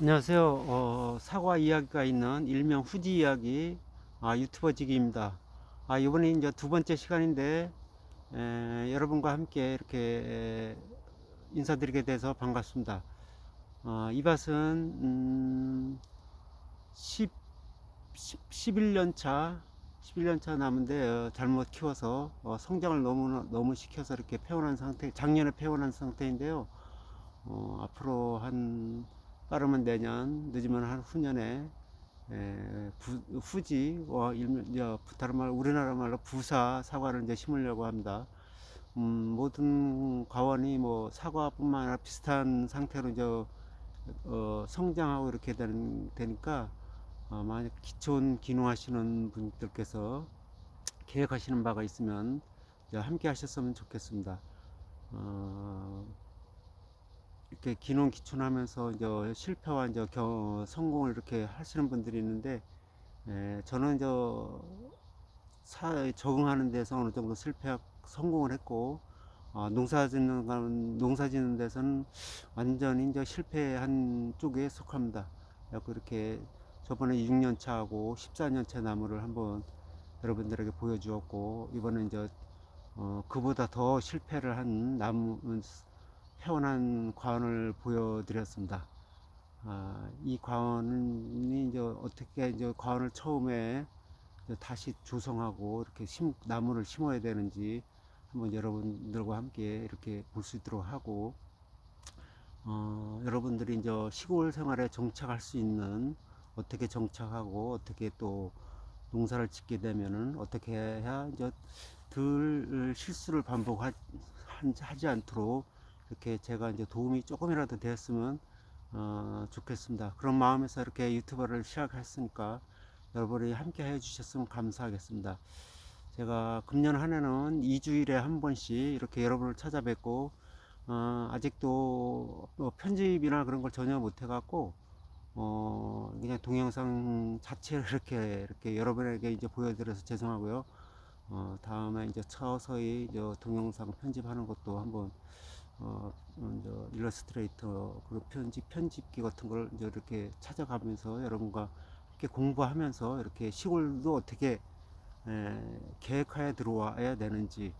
안녕하세요. 어, 사과 이야기가 있는 일명 후지 이야기 아, 유튜버 지기입니다. 아, 이번에 이제 두 번째 시간인데 에, 여러분과 함께 이렇게 에, 인사드리게 돼서 반갑습니다. 어, 이 밭은 음, 10, 11년 차 11년 차 남은데 어, 잘못 키워서 어, 성장을 너무 너무 시켜서 이렇게 패원한 상태 작년에 패원한 상태인데요. 어, 앞으로 한 빠르면 내년, 늦으면 한 후년에 에, 부, 후지, 와, 일명, 저, 다른 말, 우리나라 말로 부사 사과를 이제 심으려고 합니다. 음, 모든 과원이 뭐 사과뿐만 아니라 비슷한 상태로 이제 어, 성장하고 이렇게 되는, 되니까 어, 만약 기촌 기농하시는 분들께서 계획하시는 바가 있으면 함께 하셨으면 좋겠습니다. 어, 이렇게 기농 기촌하면서 이제 실패와 이제 겨, 성공을 이렇게 하시는 분들이 있는데 에, 저는 저 사, 적응하는 데서 어느 정도 실패 성공을 했고 어, 농사 짓는 건- 농사 짓는 데서는 완전히 이제 실패한 쪽에 속합니다. 그래서 이렇게 저번에 6년 차하고 14년 차 나무를 한번 여러분들에게 보여주었고 이번에 이제 어, 그보다 더 실패를 한 나무 태어난 과원을 보여드렸습니다. 아, 이 과원이 이제 어떻게 이제 과원을 처음에 이제 다시 조성하고 이렇게 심, 나무를 심어야 되는지 한번 여러분들과 함께 이렇게 볼 수 있도록 하고 어, 여러분들이 이제 시골 생활에 정착할 수 있는 어떻게 정착하고 어떻게 또 농사를 짓게 되면은 어떻게 해야 이제 덜 실수를 반복하지 않도록 이렇게 제가 이제 도움이 조금이라도 되었으면 어, 좋겠습니다. 그런 마음에서 이렇게 유튜버를 시작했으니까 여러분이 함께 해주셨으면 감사하겠습니다. 제가 금년 한 해는 2주일에 한 번씩 이렇게 여러분을 찾아뵙고 어, 아직도 뭐 편집이나 그런 걸 전혀 못 해갖고 어, 그냥 동영상 자체를 이렇게 이렇게 여러분에게 이제 보여드려서 죄송하고요. 어, 다음에 이제 서서히 이제 동영상 편집하는 것도 한번 어, 어, 이제 일러스트레이터 그리고 편집 편집기 같은 걸 이제 이렇게 찾아가면서 여러분과 이렇게 공부하면서 이렇게 시골도 어떻게 에, 계획하에 들어와야 되는지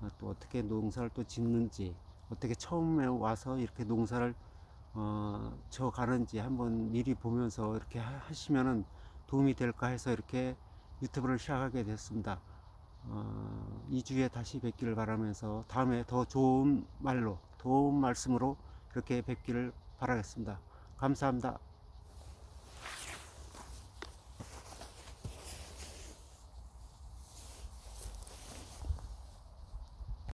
어, 또 어떻게 농사를 또 짓는지 어떻게 처음에 와서 이렇게 농사를 어, 저 가는지 한번 미리 보면서 이렇게 하- 하시면은 도움이 될까 해서 이렇게 유튜브를 시작하게 됐습니다. 어, 2주에 다시 뵙기를 바라면서 다음에 더 좋은 말로, 좋은 말씀으로 이렇게 뵙기를 바라겠습니다. 감사합니다.